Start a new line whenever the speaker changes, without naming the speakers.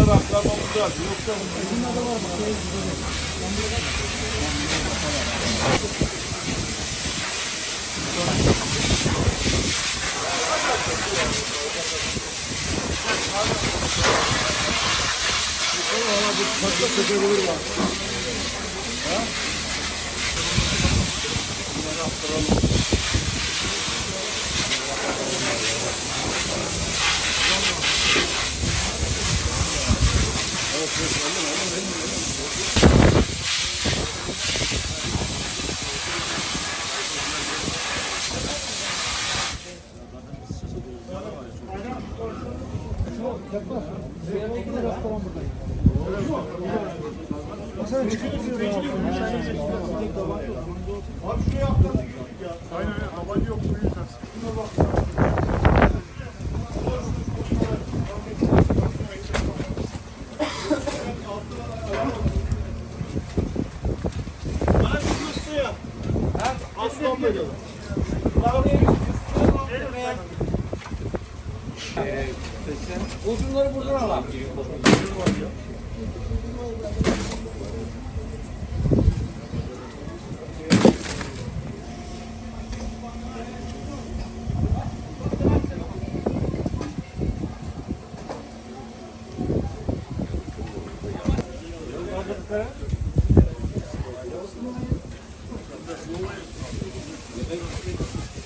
bunlar aklamamız lazım. Yoksa bunlar da var mı? Valla bu başka tepeleri var. Ha? Bunları aktaralım. Abi şuraya atladık
ya. Aynen aynen. Havacı yok. Kuyu
Ee, Odunları buradan alalım. Thank you.